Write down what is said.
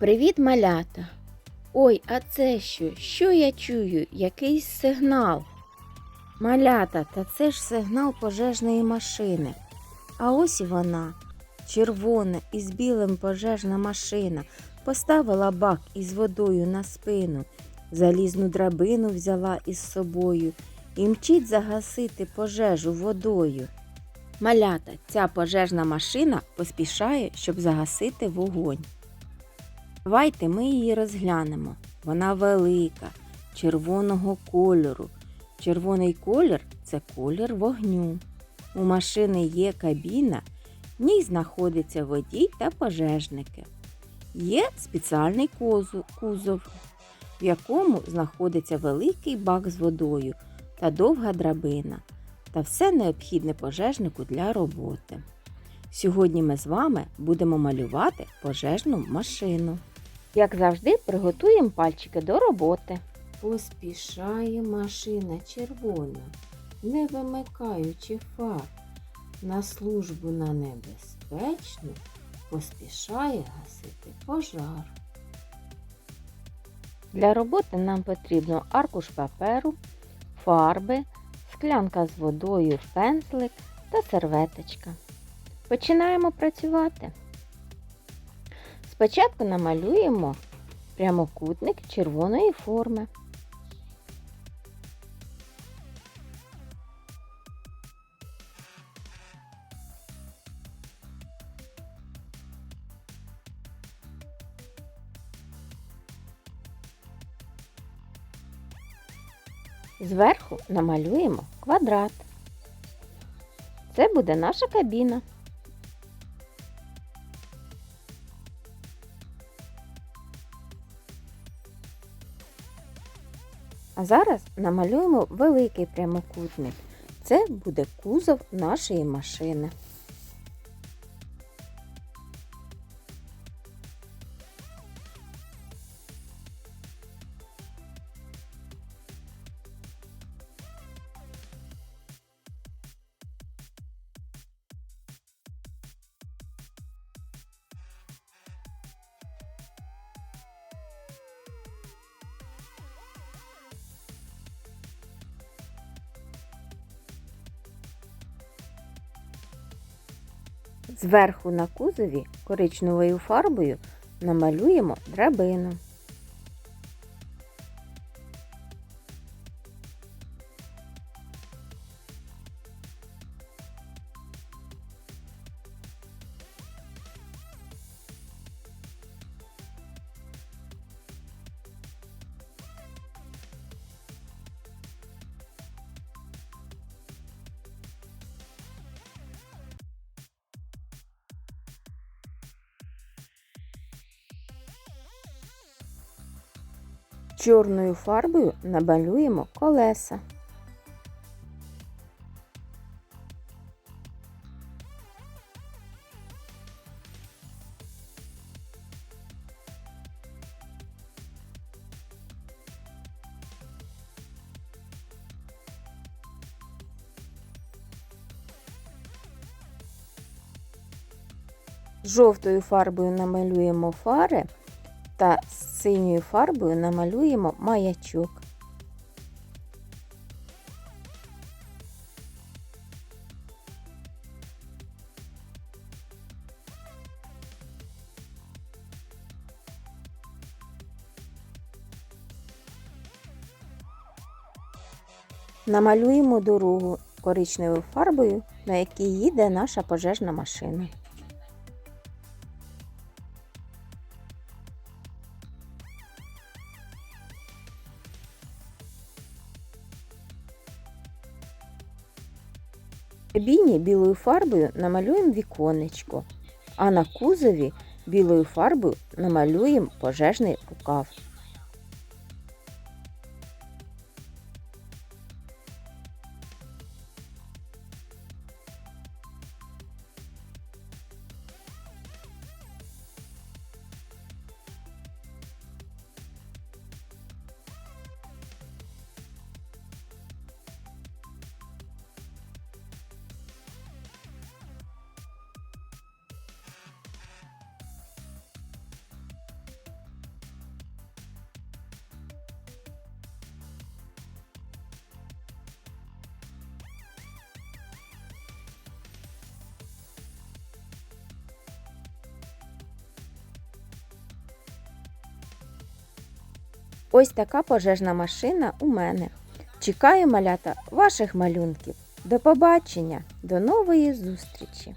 Привіт, малята! Ой, а це що? Що я чую? Якийсь сигнал. Малята, та це ж сигнал пожежної машини. А ось вона, червона із білим пожежна машина, поставила бак із водою на спину, залізну драбину взяла із собою і мчить загасити пожежу водою. Малята, ця пожежна машина поспішає, щоб загасити вогонь. Давайте ми її розглянемо. Вона велика, червоного кольору. Червоний колір це колір вогню. У машини є кабіна, в ній знаходиться водій та пожежники. Є спеціальний кузов, в якому знаходиться великий бак з водою та довга драбина, та все необхідне пожежнику для роботи. Сьогодні ми з вами будемо малювати пожежну машину. Як завжди, приготуємо пальчики до роботи. Поспішає машина червона, не вимикаючи фар. На службу на небезпечну поспішає гасити пожар. Для роботи нам потрібно аркуш паперу, фарби, склянка з водою, пензлик та серветочка. Починаємо працювати. Спочатку намалюємо прямокутник червоної форми. Зверху намалюємо квадрат. Це буде наша кабіна. А зараз намалюємо великий прямокутник. Це буде кузов нашої машини. Зверху на кузові коричневою фарбою намалюємо драбину. Чорною фарбою намалюємо колеса. Жовтою фарбою намалюємо фари та з синьою фарбою намалюємо маячок. Намалюємо дорогу коричневою фарбою, на якій їде наша пожежна машина. Кабіні білою фарбою намалюємо віконечко, а на кузові білою фарбою намалюємо пожежний рукав. Ось така пожежна машина у мене. Чекаю малята ваших малюнків. До побачення, до нової зустрічі!